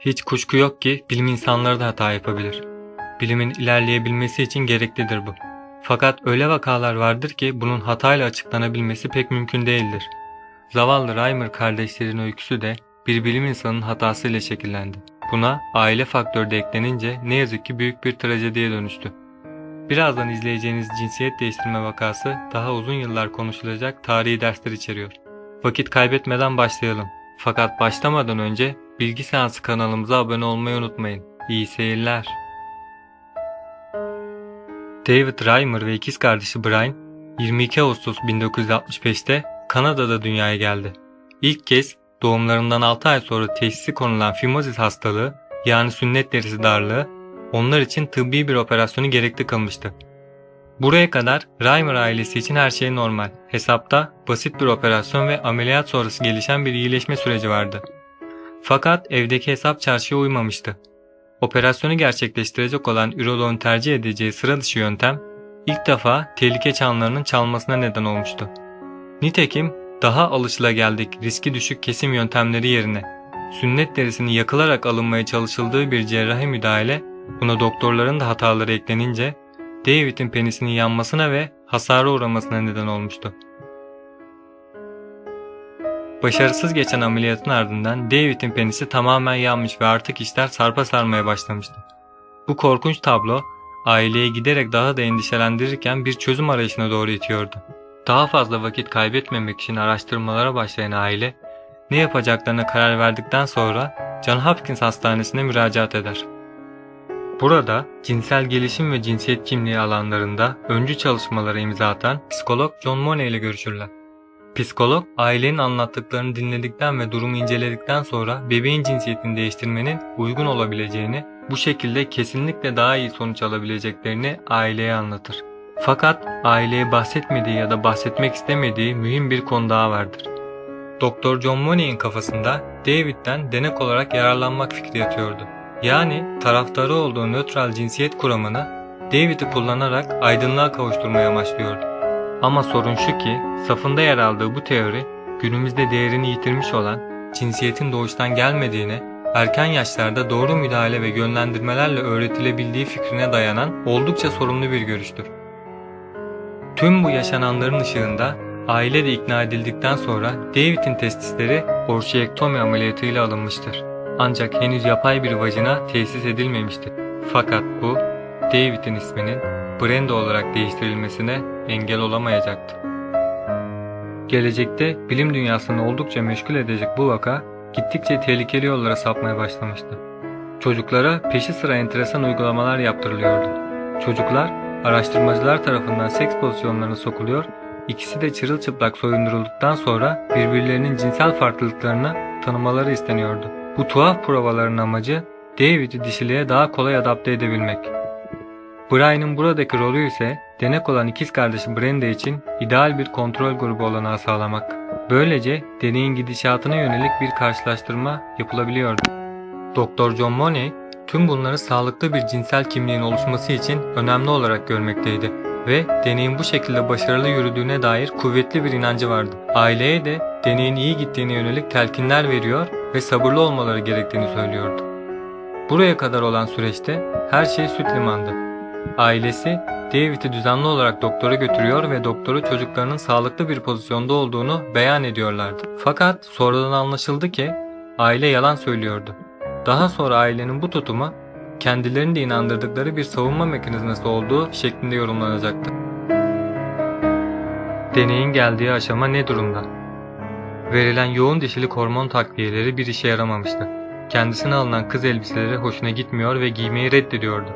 Hiç kuşku yok ki bilim insanları da hata yapabilir. Bilimin ilerleyebilmesi için gereklidir bu. Fakat öyle vakalar vardır ki bunun hatayla açıklanabilmesi pek mümkün değildir. Zavallı Reimer kardeşlerin öyküsü de bir bilim insanının hatasıyla şekillendi. Buna aile faktörü de eklenince ne yazık ki büyük bir trajediye dönüştü. Birazdan izleyeceğiniz cinsiyet değiştirme vakası daha uzun yıllar konuşulacak tarihi dersler içeriyor. Vakit kaybetmeden başlayalım. Fakat başlamadan önce Bilgi Seansı kanalımıza abone olmayı unutmayın. İyi seyirler. David Reimer ve ikiz kardeşi Brian 22 Ağustos 1965'te Kanada'da dünyaya geldi. İlk kez doğumlarından 6 ay sonra teşhisi konulan fimozis hastalığı yani sünnet derisi darlığı onlar için tıbbi bir operasyonu gerekli kılmıştı. Buraya kadar Reimer ailesi için her şey normal. Hesapta basit bir operasyon ve ameliyat sonrası gelişen bir iyileşme süreci vardı. Fakat evdeki hesap çarşıya uymamıştı. Operasyonu gerçekleştirecek olan üroloğun tercih edeceği sıra dışı yöntem ilk defa tehlike çanlarının çalmasına neden olmuştu. Nitekim daha alışılageldik riski düşük kesim yöntemleri yerine sünnet derisinin yakılarak alınmaya çalışıldığı bir cerrahi müdahale buna doktorların da hataları eklenince David'in penisinin yanmasına ve hasara uğramasına neden olmuştu. Başarısız geçen ameliyatın ardından David'in penisi tamamen yanmış ve artık işler sarpa sarmaya başlamıştı. Bu korkunç tablo aileyi giderek daha da endişelendirirken bir çözüm arayışına doğru itiyordu. Daha fazla vakit kaybetmemek için araştırmalara başlayan aile ne yapacaklarına karar verdikten sonra John Hopkins Hastanesi'ne müracaat eder. Burada cinsel gelişim ve cinsiyet kimliği alanlarında öncü çalışmalara imza atan psikolog John Money ile görüşürler. Psikolog, ailenin anlattıklarını dinledikten ve durumu inceledikten sonra bebeğin cinsiyetini değiştirmenin uygun olabileceğini, bu şekilde kesinlikle daha iyi sonuç alabileceklerini aileye anlatır. Fakat aileye bahsetmediği ya da bahsetmek istemediği mühim bir konu daha vardır. Doktor John Money'in kafasında David'den denek olarak yararlanmak fikri yatıyordu. Yani taraftarı olduğu nötral cinsiyet kuramını David'i kullanarak aydınlığa kavuşturmaya amaçlıyordu. Ama sorun şu ki safında yer aldığı bu teori günümüzde değerini yitirmiş olan cinsiyetin doğuştan gelmediğine, erken yaşlarda doğru müdahale ve yönlendirmelerle öğretilebildiği fikrine dayanan oldukça sorumlu bir görüştür. Tüm bu yaşananların ışığında aile de ikna edildikten sonra David'in testisleri orşiyektomi ameliyatıyla alınmıştır. Ancak henüz yapay bir vajina tesis edilmemiştir. Fakat bu David'in isminin Brenda olarak değiştirilmesine engel olamayacaktı. Gelecekte bilim dünyasını oldukça meşgul edecek bu vaka gittikçe tehlikeli yollara sapmaya başlamıştı. Çocuklara peşi sıra enteresan uygulamalar yaptırılıyordu. Çocuklar araştırmacılar tarafından seks pozisyonlarına sokuluyor, ikisi de çırılçıplak soyundurulduktan sonra birbirlerinin cinsel farklılıklarını tanımaları isteniyordu. Bu tuhaf provaların amacı David'i dişiliğe daha kolay adapte edebilmek. Brian'ın buradaki rolü ise denek olan ikiz kardeşi Brenda için ideal bir kontrol grubu olanağı sağlamak. Böylece deneyin gidişatına yönelik bir karşılaştırma yapılabiliyordu. Doktor John Money tüm bunları sağlıklı bir cinsel kimliğin oluşması için önemli olarak görmekteydi ve deneyin bu şekilde başarılı yürüdüğüne dair kuvvetli bir inancı vardı. Aileye de deneyin iyi gittiğine yönelik telkinler veriyor ve sabırlı olmaları gerektiğini söylüyordu. Buraya kadar olan süreçte her şey süt limandı. Ailesi David'i düzenli olarak doktora götürüyor ve doktoru çocuklarının sağlıklı bir pozisyonda olduğunu beyan ediyorlardı. Fakat sonradan anlaşıldı ki aile yalan söylüyordu. Daha sonra ailenin bu tutumu kendilerini de inandırdıkları bir savunma mekanizması olduğu şeklinde yorumlanacaktı. Deneyin geldiği aşama ne durumda? Verilen yoğun dişilik hormon takviyeleri bir işe yaramamıştı. Kendisine alınan kız elbiseleri hoşuna gitmiyor ve giymeyi reddediyordu.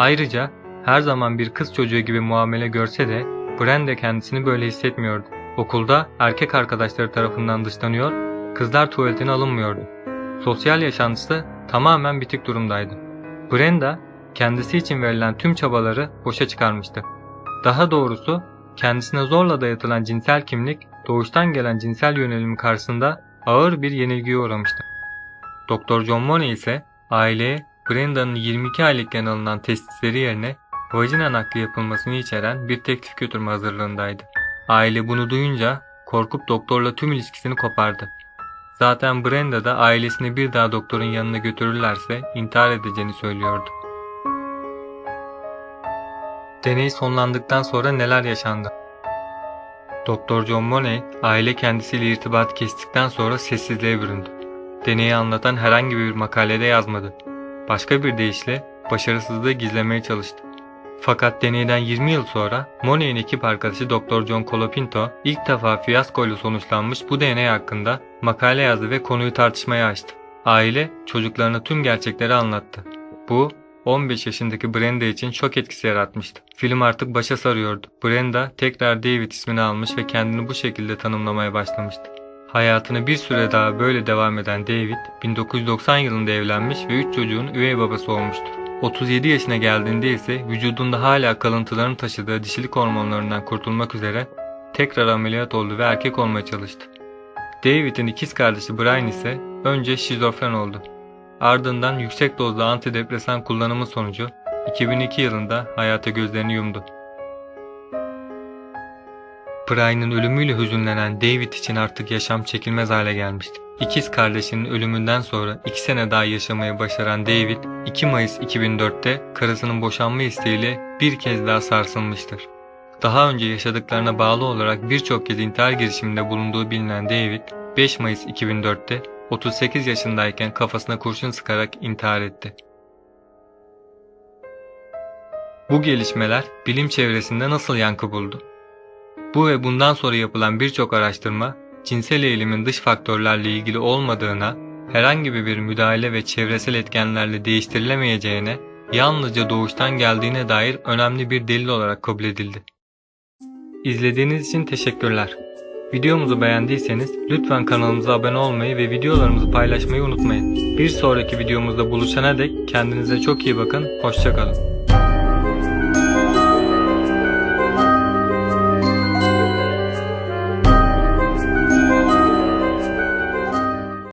Ayrıca her zaman bir kız çocuğu gibi muamele görse de Brenda kendisini böyle hissetmiyordu. Okulda erkek arkadaşları tarafından dışlanıyor, kızlar tuvaletine alınmıyordu. Sosyal yaşantısı tamamen bitik durumdaydı. Brenda kendisi için verilen tüm çabaları boşa çıkarmıştı. Daha doğrusu kendisine zorla dayatılan cinsel kimlik doğuştan gelen cinsel yönelim karşısında ağır bir yenilgiye uğramıştı. Doktor John Money ise aileye Brenda'nın 22 aylıkken alınan testisleri yerine vajina nakli yapılmasını içeren bir teklif götürme hazırlığındaydı. Aile bunu duyunca korkup doktorla tüm ilişkisini kopardı. Zaten Brenda da ailesini bir daha doktorun yanına götürürlerse intihar edeceğini söylüyordu. Deney sonlandıktan sonra neler yaşandı? Doktor John Money, aile kendisiyle irtibat kestikten sonra sessizliğe büründü. Deneyi anlatan herhangi bir makalede yazmadı. Başka bir deyişle başarısızlığı gizlemeye çalıştı. Fakat deneyden 20 yıl sonra Money'in ekip arkadaşı Dr. John Colapinto ilk defa fiyaskoyla sonuçlanmış bu deney hakkında makale yazdı ve konuyu tartışmaya açtı. Aile çocuklarına tüm gerçekleri anlattı. Bu 15 yaşındaki Brenda için şok etkisi yaratmıştı. Film artık başa sarıyordu. Brenda tekrar David ismini almış ve kendini bu şekilde tanımlamaya başlamıştı. Hayatını bir süre daha böyle devam eden David, 1990 yılında evlenmiş ve 3 çocuğun üvey babası olmuştur. 37 yaşına geldiğinde ise vücudunda hala kalıntılarını taşıdığı dişilik hormonlarından kurtulmak üzere tekrar ameliyat oldu ve erkek olmaya çalıştı. David'in ikiz kardeşi Brian ise önce şizofren oldu. Ardından yüksek dozda antidepresan kullanımı sonucu 2002 yılında hayata gözlerini yumdu. Brian'ın ölümüyle hüzünlenen David için artık yaşam çekilmez hale gelmişti. İkiz kardeşinin ölümünden sonra 2 sene daha yaşamayı başaran David, 2 Mayıs 2004'te karısının boşanma isteğiyle bir kez daha sarsılmıştır. Daha önce yaşadıklarına bağlı olarak birçok kez intihar girişiminde bulunduğu bilinen David, 5 Mayıs 2004'te 38 yaşındayken kafasına kurşun sıkarak intihar etti. Bu gelişmeler bilim çevresinde nasıl yankı buldu? Bu ve bundan sonra yapılan birçok araştırma, cinsel eğilimin dış faktörlerle ilgili olmadığına, herhangi bir müdahale ve çevresel etkenlerle değiştirilemeyeceğine, yalnızca doğuştan geldiğine dair önemli bir delil olarak kabul edildi. İzlediğiniz için teşekkürler. Videomuzu beğendiyseniz lütfen kanalımıza abone olmayı ve videolarımızı paylaşmayı unutmayın. Bir sonraki videomuzda buluşana dek kendinize çok iyi bakın, hoşçakalın.